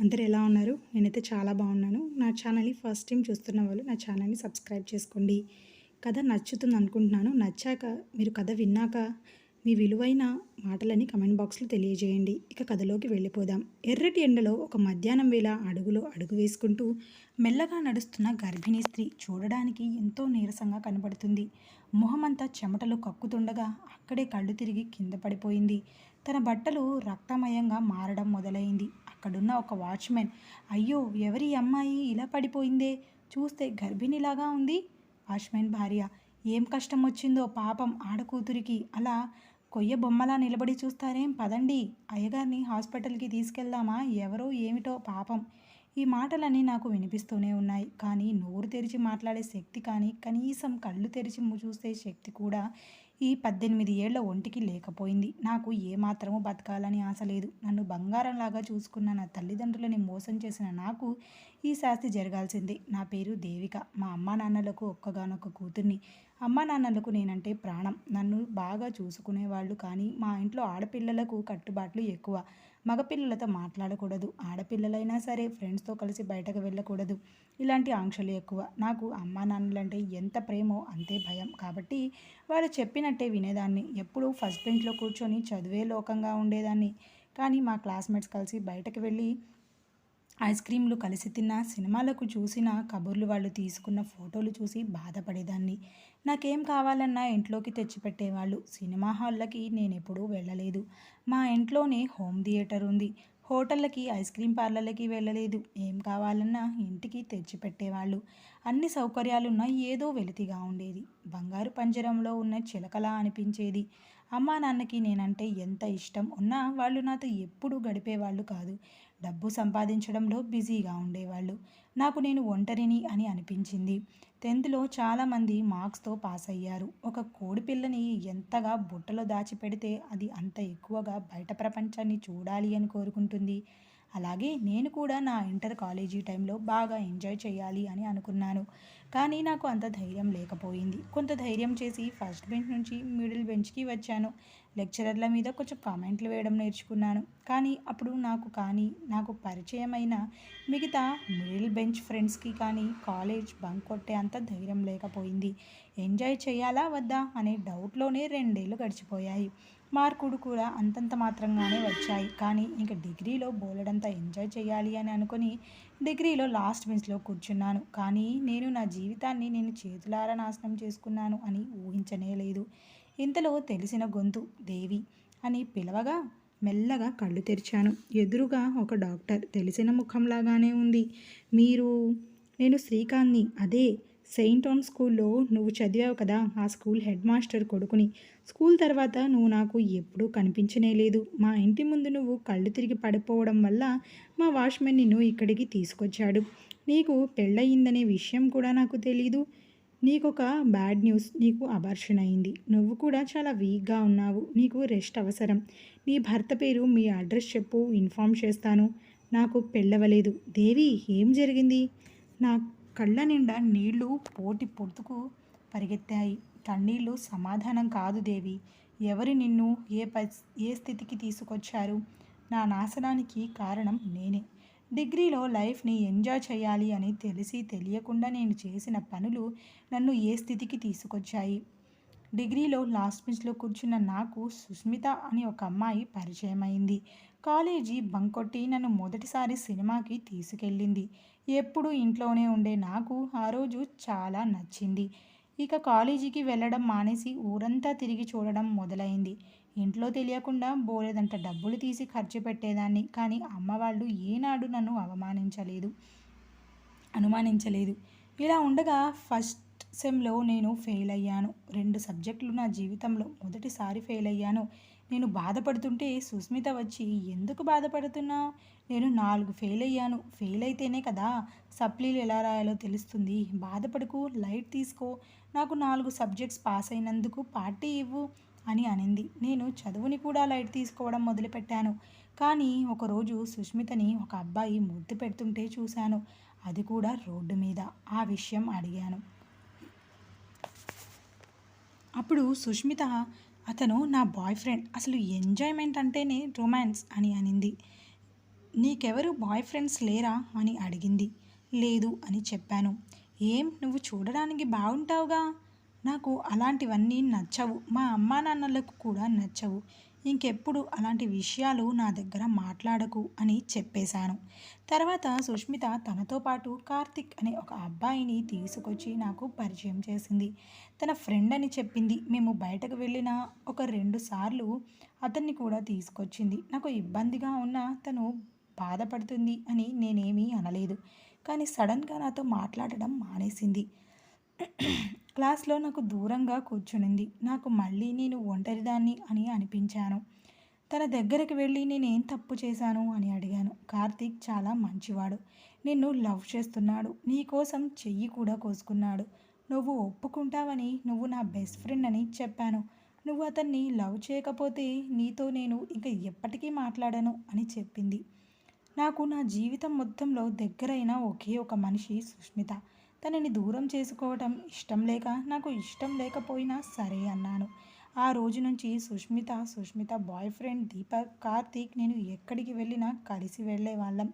అందరు ఎలా ఉన్నారు? నేనైతే చాలా బాగున్నాను. నా ఛానల్ని ఫస్ట్ టైం చూస్తున్న వాళ్ళు నా ఛానల్ని సబ్స్క్రైబ్ చేసుకోండి. కథ నచ్చుతుంది అనుకుంటున్నాను. నచ్చాక మీరు కథ విన్నాక మీ విలువైన మాటలని కమెంట్ బాక్స్లో తెలియజేయండి. ఇక కథలోకి వెళ్ళిపోదాం. ఎర్రటి ఎండలో ఒక మధ్యాహ్నం వేళ అడుగులో అడుగు వేసుకుంటూ మెల్లగా నడుస్తున్న గర్భిణీ స్త్రీ చూడడానికి ఎంతో నీరసంగా కనబడుతుంది మొహమంతా చెమటలు కక్కుతుండగా అక్కడే కళ్ళు తిరిగి కింద పడిపోయింది. తన బట్టలు రక్తమయంగా మారడం మొదలైంది. అక్కడున్న ఒక వాచ్మెన్ అయ్యో ఎవరి అమ్మాయి ఇలా పడిపోయిందే? చూస్తే గర్భిణిలాగా ఉంది. వాచ్మెన్ భార్య ఏం కష్టం వచ్చిందో పాపం ఆడకూతురికి. అలా కొయ్య బొమ్మలా నిలబడి చూస్తారేం? పదండి అయ్యగారిని హాస్పిటల్కి తీసుకెళ్దామా? ఎవరో ఏమిటో పాపం. ఈ మాటలన్నీ నాకు వినిపిస్తూనే ఉన్నాయి. కానీ నోరు తెరిచి మాట్లాడే శక్తి కానీ కనీసం కళ్ళు తెరిచి చూసే శక్తి కూడా ఈ పద్దెనిమిది ఏళ్ళ ఒంటికి లేకపోయింది. నాకు ఏమాత్రము బతకాలని ఆశ లేదు. నన్ను బంగారంలాగా చూసుకున్న నా తల్లిదండ్రులని మోసం చేసిన నాకు ఈ శాస్తి జరగాల్సిందే. నా పేరు దేవిక. మా అమ్మా నాన్నలకు ఒక్కగానొక్క కూతుర్ని. అమ్మా నాన్నలకు నేనంటే ప్రాణం. నన్ను బాగా చూసుకునేవాళ్ళు కానీ మా ఇంట్లో ఆడపిల్లలకు కట్టుబాట్లు ఎక్కువ. మగపిల్లలతో మాట్లాడకూడదు. ఆడపిల్లలైనా సరే ఫ్రెండ్స్తో కలిసి బయటకు వెళ్ళకూడదు. ఇలాంటి ఆంక్షలు ఎక్కువ. నాకు అమ్మా నాన్నలంటే ఎంత ప్రేమో అంతే భయం. కాబట్టి వాళ్ళు చెప్పినట్టే వినేదాన్ని. ఎప్పుడూ ఫస్ట్ బెంచ్లో కూర్చొని చదివే లోకంగా ఉండేదాన్ని. కానీ మా క్లాస్మేట్స్ కలిసి బయటకు వెళ్ళి ఐస్ క్రీమ్లు కలిసి తిన్న సినిమాలకు చూసిన కబుర్లు వాళ్ళు తీసుకున్న ఫోటోలు చూసి బాధపడేదాన్ని. నాకేం కావాలన్నా ఇంట్లోకి తెచ్చిపెట్టేవాళ్ళు. సినిమా హాళ్ళకి నేను ఎప్పుడూ వెళ్ళలేదు. మా ఇంట్లోనే హోమ్ థియేటర్ ఉంది. హోటళ్ళకి ఐస్ క్రీమ్ పార్లర్లకి వెళ్ళలేదు. ఏం కావాలన్నా ఇంటికి తెచ్చిపెట్టేవాళ్ళు. అన్ని సౌకర్యాలున్న ఏదో వెలితిగా ఉండేది. బంగారు పంజరంలో ఉన్న చిలకలా అనిపించేది. అమ్మా నాన్నకి నేనంటే ఎంత ఇష్టం ఉన్నా వాళ్ళు నాతో ఎప్పుడూ గడిపేవాళ్ళు కాదు. డబ్బు సంపాదించడంలో బిజీగా ఉండేవాళ్ళు. నాకు నేను ఒంటరిని అని అనిపించింది. టెన్త్లో చాలామంది మార్క్స్తో పాస్ అయ్యారు ఒక కోడి పిల్లని ఎంతగా బుట్టలో దాచిపెడితే అది అంత ఎక్కువగా బయట ప్రపంచాన్ని చూడాలి అని కోరుకుంటుంది. అలాగే నేను కూడా నా ఇంటర్ కాలేజీ టైంలో బాగా ఎంజాయ్ చేయాలి అని అనుకున్నాను. కానీ నాకు అంత ధైర్యం లేకపోయింది. కొంత ధైర్యం చేసి ఫస్ట్ బెంచ్ నుంచి మిడిల్ బెంచ్కి వచ్చాను. లెక్చరర్ల మీద కొంచెం కామెంట్లు వేయడం నేర్చుకున్నాను. కానీ అప్పుడు నాకు కానీ నాకు పరిచయమైన మిగతా మిడిల్ బెంచ్ ఫ్రెండ్స్కి కానీ కాలేజ్ బంక్ కొట్టే అంత ధైర్యం లేకపోయింది. ఎంజాయ్ చేయాలా వద్దా అనే డౌట్లోనే రెండేళ్ళు గడిచిపోయాయి. మార్కుడు కూడా అంతంత మాత్రంగానే వచ్చాయి. కానీ ఇంక డిగ్రీలో బోలెడంత ఎంజాయ్ చేయాలి అని అనుకుని డిగ్రీలో లాస్ట్ బెంచ్లో కూర్చున్నాను. కానీ నేను నా జీవితాన్ని నేను చేతులారా నాశనం చేసుకున్నాను అని ఊహించనే లేదు. ఇంతలో తెలిసిన గొంతు దేవి అని పిలవగా మెల్లగా కళ్ళు తెరిచాను. ఎదురుగా ఒక డాక్టర్ తెలిసిన ముఖంలాగానే ఉంది. మీరు నేను శ్రీకాంత్ని. అదే సెయింట్ ఆన్ స్కూల్లో నువ్వు చదివావు కదా ఆ స్కూల్ హెడ్ మాస్టర్ కొడుకుని. స్కూల్ తర్వాత నువ్వు నాకు ఎప్పుడూ కనిపించనే లేదు. మా ఇంటి ముందు నువ్వు కళ్ళు తిరిగి పడిపోవడం వల్ల మా వాచ్మెన్ నిన్ను ఇక్కడికి తీసుకొచ్చాడు. నీకు పెళ్ళయిందనే విషయం కూడా నాకు తెలీదు. నీకొక బ్యాడ్ న్యూస్ నీకు అబార్షన్ అయింది. నువ్వు కూడా చాలా వీక్గా ఉన్నావు. నీకు రెస్ట్ అవసరం. నీ భర్త పేరు మీ అడ్రస్ చెప్పు ఇన్ఫామ్ చేస్తాను. నాకు పెళ్ళవలేదు. దేవి ఏం జరిగింది? నా కళ్ళ నిండా నీళ్ళు పోటి పొడుతుకు పరిగెత్తాయి. కన్నీళ్ళు సమాధానం కాదు దేవి. ఎవరు నిన్ను ఏ ప ఏ స్థితికి తీసుకొచ్చారు? నా నాశనానికి కారణం నేనే. డిగ్రీలో లైఫ్ని ఎంజాయ్ చేయాలి అని తెలిసి తెలియకుండా నేను చేసిన పనులు నన్ను ఏ స్థితికి తీసుకొచ్చాయి. డిగ్రీలో లాస్ట్ బెంచ్లో కూర్చున్న నాకు సుస్మిత అని ఒక అమ్మాయి పరిచయమైంది. కాలేజీ బంకొట్టి నన్ను మొదటిసారి సినిమాకి తీసుకెళ్ళింది. ఎప్పుడు ఇంట్లోనే ఉండే నాకు ఆ రోజు చాలా నచ్చింది. ఇక కాలేజీకి వెళ్ళడం మానేసి ఊరంతా తిరిగి చూడడం మొదలైంది. ఇంట్లో తెలియకుండా బోలేదంట డబ్బులు తీసి ఖర్చు పెట్టేదాన్ని కానీ అమ్మ వాళ్ళు ఏనాడు నన్ను అవమానించలేదు. అనుమానించలేదు. ఇలా ఉండగా ఫస్ట్ సెమ్లో నేను ఫెయిల్ అయ్యాను. రెండు సబ్జెక్టులు నా జీవితంలో మొదటిసారి ఫెయిల్ అయ్యాను. నేను బాధపడుతుంటే సుస్మిత వచ్చి ఎందుకు బాధపడుతున్నావు? నేను నాలుగు ఫెయిల్ అయ్యాను. ఫెయిల్ అయితేనే కదా సప్లీలు ఎలా రాయాలో తెలుస్తుంది. బాధపడుకు లైట్ తీసుకో. నాకు నాలుగు సబ్జెక్ట్స్ పాస్ అయినందుకు పార్టీ ఇవ్వు అని అనింది. నేను చదువుని కూడా లైట్ తీసుకోవడం మొదలుపెట్టాను. కానీ ఒకరోజు సుష్మితని ఒక అబ్బాయి ముద్దు పెడుతుంటే చూశాను. అది కూడా రోడ్డు మీద. ఆ విషయం అడిగాను. అప్పుడు సుష్మిత అతను నా బాయ్ ఫ్రెండ్ అసలు ఎంజాయ్మెంట్ అంటేనే రొమాన్స్ అని అనింది. నీకెవరు బాయ్ ఫ్రెండ్స్ లేరా అని అడిగింది. లేదు అని చెప్పాను. ఏం? నువ్వు చూడడానికి బాగుంటావుగా? నాకు అలాంటివన్నీ నచ్చవు. మా అమ్మా నాన్నలకు కూడా నచ్చవు. ఇంకెప్పుడు అలాంటి విషయాలు నా దగ్గర మాట్లాడకు అని చెప్పేశాను. తర్వాత సుష్మిత తనతో పాటు కార్తిక్ అనే ఒక అబ్బాయిని తీసుకొచ్చి నాకు పరిచయం చేసింది. తన ఫ్రెండ్ అని చెప్పింది. మేము బయటకు వెళ్ళిన ఒక రెండు సార్లు అతన్ని కూడా తీసుకొచ్చింది. నాకు ఇబ్బందిగా ఉన్న తను బాధపడుతుంది అని నేనేమీ అనలేదు. కానీ సడన్గా నాతో మాట్లాడడం మానేసింది. క్లాస్లో నాకు దూరంగా కూర్చునింది. నాకు మళ్ళీ నేను ఒంటరిదాన్ని అని అనిపించాను. తన దగ్గరికి వెళ్ళి నేనేం తప్పు చేశాను అని అడిగాను. కార్తీక్ చాలా మంచివాడు. నిన్ను లవ్ చేస్తున్నాడు. నీ కోసం చెయ్యి కూడా కోసుకున్నాడు. నువ్వు ఒప్పుకుంటావని నువ్వు నా బెస్ట్ ఫ్రెండ్ అని చెప్పాను. నువ్వు అతన్ని లవ్ చేయకపోతే నీతో నేను ఇంకా ఎప్పటికీ మాట్లాడను అని చెప్పింది. నాకు నా జీవితం మొత్తంలో దగ్గరైన ఒకే ఒక మనిషి సుష్మిత. తనని దూరం చేసుకోవటం ఇష్టం లేక నాకు ఇష్టం లేకపోయినా సరే అన్నాను. ఆ రోజు నుంచి సుష్మిత సుష్మిత బాయ్ ఫ్రెండ్ దీపక్ కార్తీక్ నేను ఎక్కడికి వెళ్ళినా కలిసి వెళ్ళే వాళ్ళం.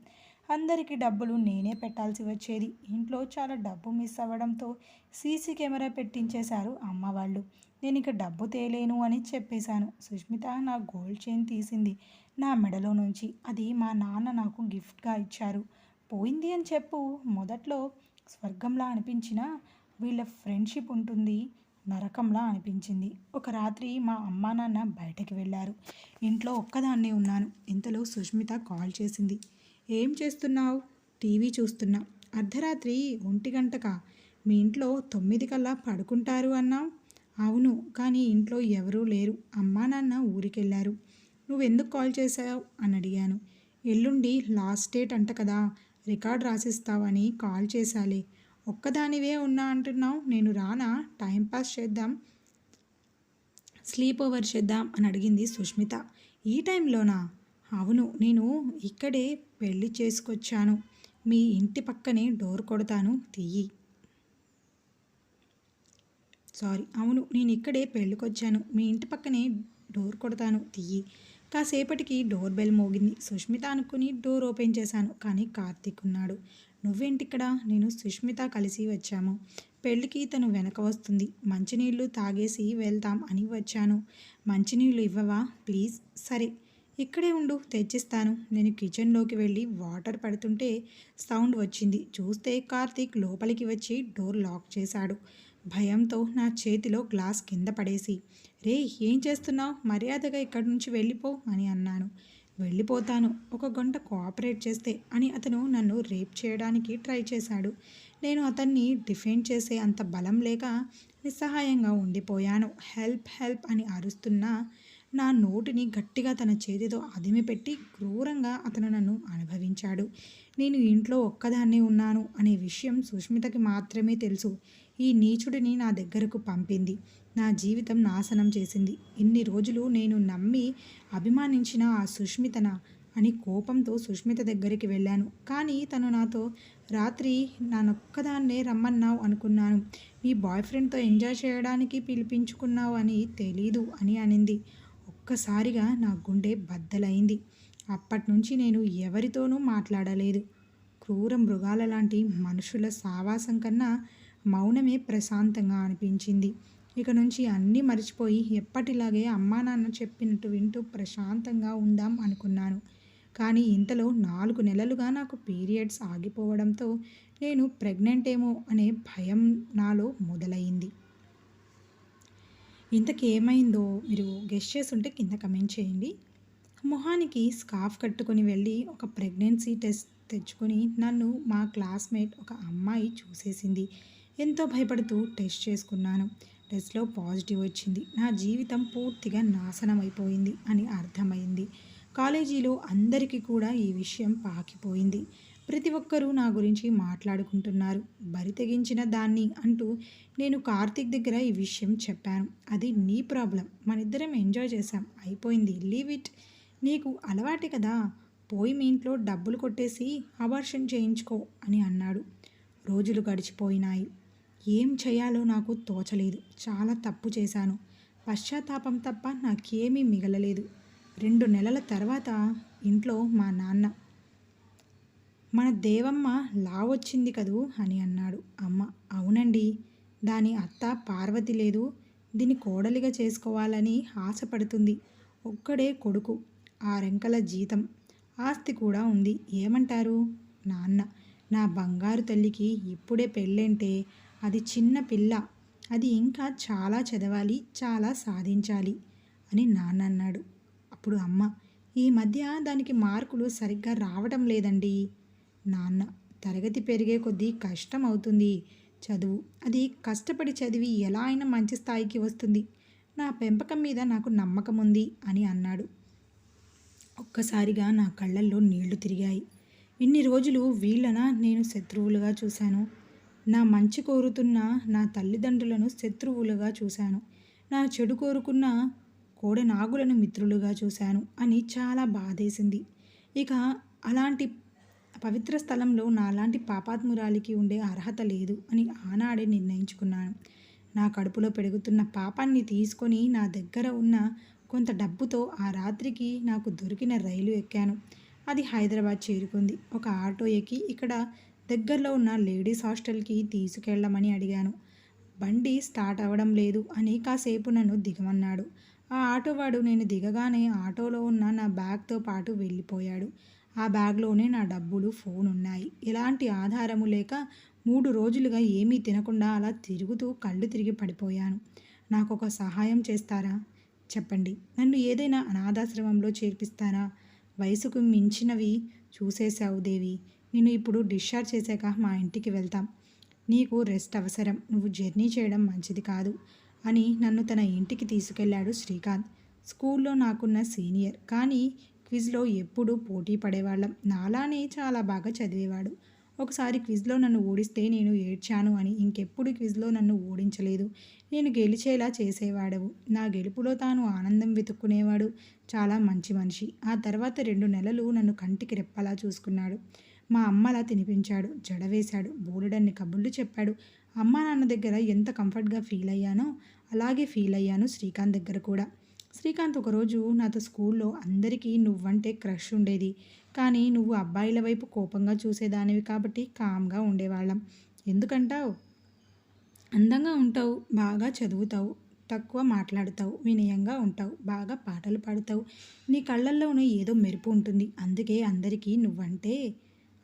అందరికీ డబ్బులు నేనే పెట్టాల్సి వచ్చేది. ఇంట్లో చాలా డబ్బు మిస్ అవ్వడంతో సీసీ కెమెరా పెట్టించేశారు అమ్మ వాళ్ళు. నేను ఇక డబ్బు తేలేను అని చెప్పేశాను. సుష్మిత నా గోల్డ్ చైన్ తీసింది. నా మెడలో నుంచి. అది మా నాన్న నాకు గిఫ్ట్గా ఇచ్చారు. పోయింది అని చెప్పు. మొదట్లో స్వర్గంలా అనిపించిన వీళ్ళ ఫ్రెండ్షిప్ ఉంటుంది. నరకంలా అనిపించింది. ఒక రాత్రి మా అమ్మా నాన్న బయటకు వెళ్ళారు. ఇంట్లో ఒక్కదాన్నే ఉన్నాను. ఇంతలో సుష్మిత కాల్ చేసింది. ఏం చేస్తున్నావు? టీవీ చూస్తున్నా. అర్ధరాత్రి ఒంటి గంటక? మీ ఇంట్లో తొమ్మిది కల్లా పడుకుంటారు అన్నా అవును కానీ ఇంట్లో ఎవరూ లేరు. అమ్మా నాన్న ఊరికెళ్ళారు. నువ్వు ఎందుకు కాల్ చేశావు? అని అడిగాను. ఎల్లుండి లాస్ట్ డేట్ అంట కదా రికార్డ్ రాసిస్తావని కాల్ చేశాలి. ఒక్కదానివే ఉన్నా అంటున్నావు నేను రానా? టైంపాస్ చేద్దాం. స్లీప్ ఓవర్ చేద్దాం అని అడిగింది సుష్మిత. ఈ టైంలోనా? అవును నేను ఇక్కడే పెళ్ళి చేసుకొచ్చాను. మీ ఇంటి పక్కనే డోర్ కొడతాను తీయి సారీ అవును నేను ఇక్కడే పెళ్ళికొచ్చాను. మీ ఇంటి పక్కనే డోర్ కొడతాను తీయి కాసేపటికి డోర్ బెల్ మోగింది. సుష్మిత అనుకుని డోర్ ఓపెన్ చేశాను. కానీ కార్తీక్ ఉన్నాడు. నువ్వేంటిక్కడ? నేను సుష్మిత కలిసి వచ్చాము. పెళ్ళికి తను వెనక వస్తుంది. మంచినీళ్ళు తాగేసి వెళ్తాం అని వచ్చాను. మంచినీళ్ళు ఇవ్వవా? ప్లీజ్. సరే. ఇక్కడే ఉండు. తెచ్చిస్తాను. నేను కిచెన్లోకి వెళ్ళి వాటర్ పడుతుంటే సౌండ్ వచ్చింది. చూస్తే కార్తీక్ లోపలికి వచ్చి డోర్ లాక్ చేశాడు. భయంతో నా చేతిలో గ్లాస్ కింద పడేసి రే ఏం చేస్తున్నావు? మర్యాదగా ఇక్కడి నుంచి వెళ్ళిపో అని అన్నాను. వెళ్ళిపోతాను. ఒక గంట కోఆపరేట్ చేస్తే అని అతను నన్ను రేప్ చేయడానికి ట్రై చేశాడు. నేను అతన్ని డిఫెండ్ చేసే అంత బలం లేక నిస్సహాయంగా ఉండిపోయాను. హెల్ప్ హెల్ప్ అని అరుస్తున్నా నా నోటిని గట్టిగా తన చేతితో అదిమిపెట్టి క్రూరంగా అతను నన్ను అనుభవించాడు. నేను ఇంట్లో ఒక్కదాన్నే ఉన్నాను అనే విషయం సుష్మితకి మాత్రమే తెలుసు. ఈ నీచుడిని నా దగ్గరకు పంపింది. నా జీవితం నాశనం చేసింది. ఇన్ని రోజులు నేను నమ్మి అభిమానించిన ఆ సుష్మితన అని కోపంతో సుష్మిత దగ్గరికి వెళ్ళాను. కానీ తను నాతో రాత్రి నన్నొక్కదాన్నే రమ్మన్నావు అనుకున్నాను. మీ బాయ్ ఫ్రెండ్తో ఎంజాయ్ చేయడానికి పిలిపించుకున్నావు అని తెలీదు అని అనింది. ఒక్కసారిగా నా గుండె బద్దలైంది. అప్పటి నుంచి నేను ఎవరితోనూ మాట్లాడలేదు. క్రూర మృగాల లాంటి మనుషుల సావాసం కన్నా మౌనమే ప్రశాంతంగా అనిపించింది. ఇక నుంచి అన్నీ మర్చిపోయి ఎప్పటిలాగే అమ్మా నాన్న చెప్పినట్టు వింటూ ప్రశాంతంగా ఉందాం అనుకున్నాను. కానీ ఇంతలో నాలుగు నెలలుగా నాకు పీరియడ్స్ ఆగిపోవడంతో నేను ప్రెగ్నెంట్ ఏమో అనే భయం నాలో మొదలైంది. ఇంతకీ ఏమైందో మీరు గెస్ట్ చేస్తుంటే కింద కమెంట్ చేయండి. మొహానికి స్కార్ఫ్ కట్టుకొని వెళ్ళి ఒక ప్రెగ్నెన్సీ టెస్ట్ తెచ్చుకొని నన్ను మా క్లాస్మేట్ ఒక అమ్మాయి చూసేసింది. ఎంతో భయపడుతూ టెస్ట్ చేసుకున్నాను. టెస్ట్లో పాజిటివ్ వచ్చింది. నా జీవితం పూర్తిగా నాశనం అయిపోయింది అని అర్థమైంది. కాలేజీలో అందరికీ కూడా ఈ విషయం పాకిపోయింది. ప్రతి ఒక్కరూ నా గురించి మాట్లాడుకుంటున్నారు. బరి తెగించిన దాన్ని అంటూ నేను కార్తీక్ దగ్గర ఈ విషయం చెప్పాను. అది నీ ప్రాబ్లం. మనిద్దరం ఎంజాయ్ చేశాం. అయిపోయింది. Leave it. నీకు అలవాటే కదా. పోయి మీ ఇంట్లో డబ్బులు కొట్టేసి అబార్షన్ చేయించుకో అని అన్నాడు. రోజులు గడిచిపోయినాయి. ఏం చేయాలో నాకు తోచలేదు. చాలా తప్పు చేశాను. పశ్చాత్తాపం తప్ప నాకేమీ మిగలలేదు. రెండు నెలల తర్వాత ఇంట్లో మా నాన్న మన దేవమ్మ లావొచ్చింది కదూ అని అన్నాడు. అమ్మ అవునండి. దాని అత్త పార్వతి లేదు. దీన్ని కోడలిగా చేసుకోవాలని ఆశపడుతుంది. ఒక్కడే కొడుకు. ఆరెంకల జీతం ఆస్తి కూడా ఉంది. ఏమంటారు? నాన్న నా బంగారు తల్లికి ఇప్పుడే పెళ్ళంటే అది చిన్న పిల్ల. అది ఇంకా చాలా చదవాలి చాలా సాధించాలి అని నాన్న అన్నాడు అప్పుడు అమ్మ ఈ మధ్య దానికి మార్కులు సరిగ్గా రావటం లేదండి. నాన్న తరగతి పెరిగే కొద్దీ కష్టం అవుతుంది. చదువు అది కష్టపడి చదివి ఎలా అయినా మంచి స్థాయికి వస్తుంది. నా పెంపకం మీద నాకు నమ్మకం ఉంది అని అన్నాడు. ఒక్కసారిగా నా కళ్ళల్లో నీళ్ళు తిరిగాయి. ఇన్ని రోజులు వీళ్ళన నేను శత్రువులుగా చూశాను. నా మంచి కోరుతున్న నా తల్లిదండ్రులను శత్రువులుగా చూశాను. నా చెడు కోరుకున్న కోడెనాగులను మిత్రులుగా చూశాను అని చాలా బాధేసింది. ఇక అలాంటి పవిత్ర స్థలంలో నాలాంటి పాపాత్మురాలికి ఉండే అర్హత లేదు అని ఆనాడే నిర్ణయించుకున్నాను. నా కడుపులో పెరుగుతున్న పాపాన్ని తీసుకొని నా దగ్గర ఉన్న కొంత డబ్బుతో ఆ రాత్రికి నాకు దొరికిన రైలు ఎక్కాను. అది హైదరాబాద్ చేరుకుంది. ఒక ఆటో ఎక్కి ఇక్కడ దగ్గరలో ఉన్న లేడీస్ హాస్టల్కి తీసుకెళ్ళమని అడిగాను. బండి స్టార్ట్ అవ్వడం లేదు అని కాసేపు నన్ను దిగమన్నాడు. ఆ ఆటోవాడు నేను దిగగానే ఆటోలో ఉన్న నా బ్యాగ్తో పాటు వెళ్ళిపోయాడు. ఆ బ్యాగ్లోనే నా డబ్బులు ఫోన్ ఉన్నాయి. ఎలాంటి ఆధారము లేక మూడు రోజులుగా ఏమీ తినకుండా అలా తిరుగుతూ కళ్ళు తిరిగి పడిపోయాను. నాకు ఒక సహాయం చేస్తారా? చెప్పండి. నన్ను ఏదైనా అనాథాశ్రమంలో చేర్పిస్తారా? వయసుకు మించినవి చూసేశావు దేవి. నేను ఇప్పుడు డిశ్చార్జ్ చేశాక మా ఇంటికి వెళ్తాం. నీకు రెస్ట్ అవసరం. నువ్వు జర్నీ చేయడం మంచిది కాదు అని నన్ను తన ఇంటికి తీసుకెళ్ళాడు శ్రీకాంత్. స్కూల్లో నాకున్న సీనియర్. కానీ క్విజ్లో ఎప్పుడూ పోటీ పడేవాళ్ళం. నాలానే చాలా బాగా చదివేవాడు. ఒకసారి క్విజ్లో నన్ను ఓడిస్తే నేను ఏడ్చాను అని ఇంకెప్పుడు క్విజ్లో నన్ను ఓడించలేదు. నేను గెలిచేలా చేసేవాడవు. నా గెలుపులో తాను ఆనందం వెతుక్కునేవాడు. చాలా మంచి మనిషి. ఆ తర్వాత రెండు నెలలు నన్ను కంటికి రెప్పలా చూసుకున్నాడు. మా అమ్మలా తినిపించాడు జడ వేశాడు బోలెడన్ని కబుర్లు చెప్పాడు. అమ్మ నాన్న దగ్గర ఎంత కంఫర్ట్గా ఫీల్ అయ్యానో అలాగే ఫీల్ అయ్యాను శ్రీకాంత్ దగ్గర కూడా. శ్రీకాంత్ ఒకరోజు నాతో స్కూల్లో అందరికీ నువ్వంటే క్రష్ ఉండేది. కానీ నువ్వు అబ్బాయిల వైపు కోపంగా చూసేదానివి కాబట్టి కామ్గా ఉండేవాళ్ళం. ఎందుకంటావు? అందంగా ఉంటావు బాగా చదువుతావు తక్కువ మాట్లాడుతావు వినయంగా ఉంటావు బాగా పాటలు పాడుతావు. నీ కళ్ళల్లోనూ ఏదో మెరుపు ఉంటుంది. అందుకే అందరికీ నువ్వంటే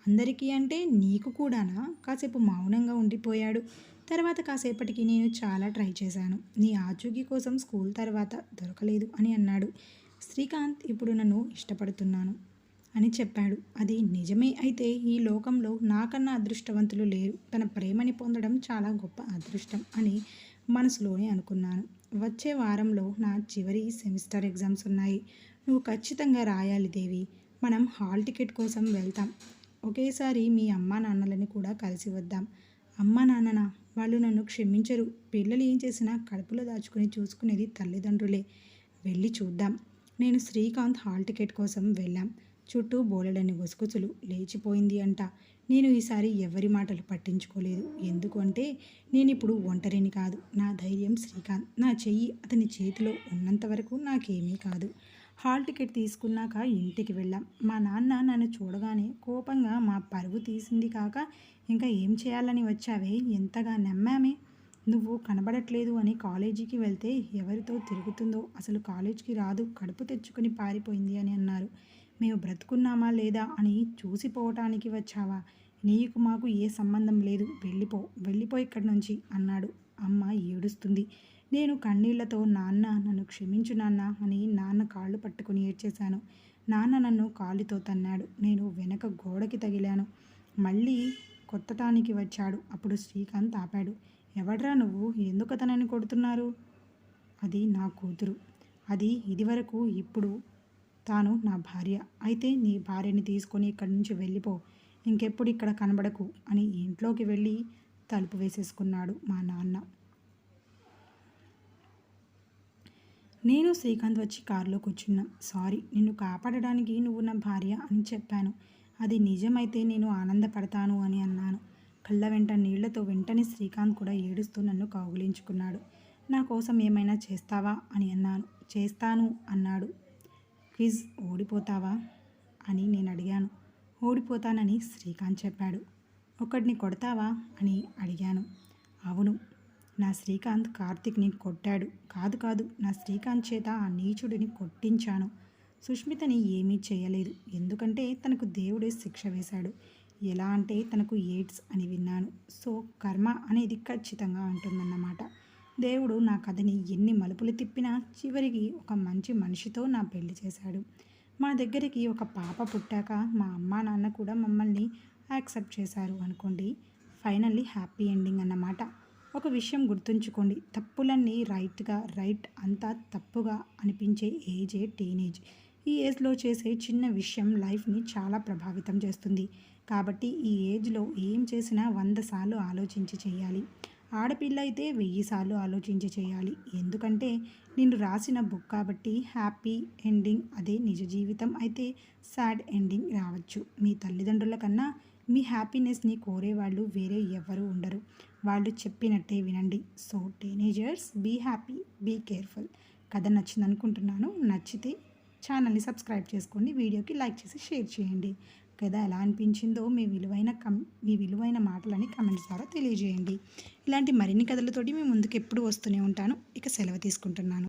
అందరికీ అంటే నీకు కూడానా? కాసేపు మౌనంగా ఉండిపోయాడు. తర్వాత కాసేపటికి నేను చాలా ట్రై చేశాను. నీ ఆచూకీ కోసం స్కూల్ తర్వాత దొరకలేదు అని అన్నాడు. శ్రీకాంత్ ఇప్పుడు నన్ను ఇష్టపడుతున్నాను అని చెప్పాడు. అది నిజమే అయితే ఈ లోకంలో నాకన్నా అదృష్టవంతులు లేరు. తన ప్రేమని పొందడం చాలా గొప్ప అదృష్టం అని మనసులోనే అనుకున్నాను. వచ్చే వారంలో నా చివరి సెమిస్టర్ ఎగ్జామ్స్ ఉన్నాయి. నువ్వు ఖచ్చితంగా రాయాలి దేవి. మనం హాల్ టికెట్ కోసం వెళ్తాం. ఒకేసారి మీ అమ్మా నాన్నలని కూడా కలిసి వద్దాం. అమ్మా నాన్ననా వాళ్ళు నన్ను క్షమించరు. పిల్లలు ఏం చేసినా కడుపులో దాచుకుని చూసుకునేది తల్లిదండ్రులే. వెళ్ళి చూద్దాం. నేను శ్రీకాంత్ హాల్ టికెట్ కోసం వెళ్ళాం. చుట్టూ బోలెడని గుసగుసలు లేచిపోయింది అంట. నేను ఈసారి ఎవరి మాటలు పట్టించుకోలేదు. ఎందుకంటే నేను ఇప్పుడు ఒంటరిని కాదు. నా ధైర్యం శ్రీకాంత్. నా చెయ్యి అతని చేతిలో ఉన్నంత వరకు నాకేమీ కాదు. హాల్ టికెట్ తీసుకున్నాక ఇంటికి వెళ్ళాం. మా నాన్న నన్ను చూడగానే కోపంగా మా పరువు తీసింది కాక ఇంకా ఏం చేయాలని వచ్చావే? ఎంతగా నమ్మామే? నువ్వు కనబడట్లేదు అని కాలేజీకి వెళ్తే ఎవరితో తిరుగుతుందో? అసలు కాలేజీకి రాదు కడుపు తెచ్చుకొని పారిపోయింది అని అన్నారు. మేము బ్రతుకున్నామా లేదా అని చూసిపోవటానికి వచ్చావా? నీకు మాకు ఏ సంబంధం లేదు. వెళ్ళిపో వెళ్ళిపో ఇక్కడి నుంచి అన్నాడు. అమ్మ ఏడుస్తుంది. నేను కన్నీళ్ళతో నాన్న నన్ను క్షమించు నాన్న అని నాన్న కాళ్ళు పట్టుకుని ఏడ్చేశాను. నాన్న నన్ను కాలితో తన్నాడు. నేను వెనక గోడకి తగిలాను. మళ్ళీ కొత్తటానికి వచ్చాడు. అప్పుడు శ్రీకాంత్ ఆపాడు. ఎవడ్రా నువ్వు? ఎందుకు అతనని కొడుతున్నారు? అది నా కూతురు. అది ఇదివరకు ఇప్పుడు తాను నా భార్య. అయితే నీ భార్యని తీసుకొని ఇక్కడి నుంచి వెళ్ళిపో. ఇంకెప్పుడు ఇక్కడ కనబడకు అని ఇంట్లోకి వెళ్ళి తలుపు వేసేసుకున్నాడు మా నాన్న. నేను శ్రీకాంత్ వచ్చి కారులో కూర్చున్నాం. సారీ నిన్ను కాపాడడానికి నువ్వు నా భార్య అని చెప్పాను. అది నిజమైతే నేను ఆనందపడతాను అని అన్నాను. కళ్ళ వెంట నీళ్ళతో వెంటనే శ్రీకాంత్ కూడా ఏడుస్తూ నన్ను కౌగులించుకున్నాడు. నా కోసం ఏమైనా చేస్తావా అని అన్నాను. చేస్తాను అన్నాడు. క్విజ్ ఓడిపోతావా అని నేను అడిగాను. ఓడిపోతానని శ్రీకాంత్ చెప్పాడు. ఒకడిని కొడతావా అని అడిగాను. అవును నా శ్రీకాంత్ కార్తిక్ని కొట్టాడు. కాదు కాదు నా శ్రీకాంత్ చేత ఆ నీచుడిని కొట్టించాను. సుష్మితని ఏమీ చేయలేదు. ఎందుకంటే తనకు దేవుడే శిక్ష వేశాడు. ఎలా అంటే తనకు ఎయిడ్స్ అని విన్నాను. సో కర్మ అనేది ఖచ్చితంగా ఉంటుందన్నమాట. దేవుడు నా కథని ఎన్ని మలుపులు తిప్పినా చివరికి ఒక మంచి మనిషితో నా పెళ్ళి చేశాడు. మా దగ్గరికి ఒక పాప పుట్టాక మా అమ్మ నాన్న కూడా మమ్మల్ని యాక్సెప్ట్ చేశారు అనుకోండి. ఫైనల్లీ హ్యాపీ ఎండింగ్ అన్నమాట. ఒక విషయం గుర్తుంచుకోండి. తప్పులన్నీ రైట్గా రైట్ అంతా తప్పుగా అనిపించే ఏజే టీనేజ్. ఈ ఏజ్లో చేసే చిన్న విషయం లైఫ్ని చాలా ప్రభావితం చేస్తుంది. కాబట్టి ఈ ఏజ్లో ఏం చేసినా వంద సార్లు ఆలోచించి చేయాలి. ఆడపిల్ల అయితే వెయ్యి సార్లు ఆలోచించి చేయాలి. ఎందుకంటే నేను రాసిన బుక్ కాబట్టి హ్యాపీ ఎండింగ్ అదే నిజ జీవితం అయితే సాడ్ ఎండింగ్ రావచ్చు. మీ తల్లిదండ్రుల కన్నా మీ హ్యాపీనెస్ని కోరేవాళ్ళు వేరే ఎవరు ఉండరు. వాళ్ళు చెప్పినట్టే వినండి. So teenagers be happy be careful కథ నచ్చింది అనుకుంటున్నాను నచ్చితే ఛానల్ని సబ్స్క్రైబ్ చేసుకోండి. వీడియోకి లైక్ చేసి షేర్ చేయండి. కథ ఎలా అనిపించిందో మీ విలువైన కం మీ విలువైన మాటలని కమెంట్స్ ద్వారా తెలియజేయండి. ఇలాంటి మరిన్ని కథలతోటి మీ ముందుకు ఎప్పుడు వస్తూనే ఉంటాను. ఇక సెలవు తీసుకుంటున్నాను.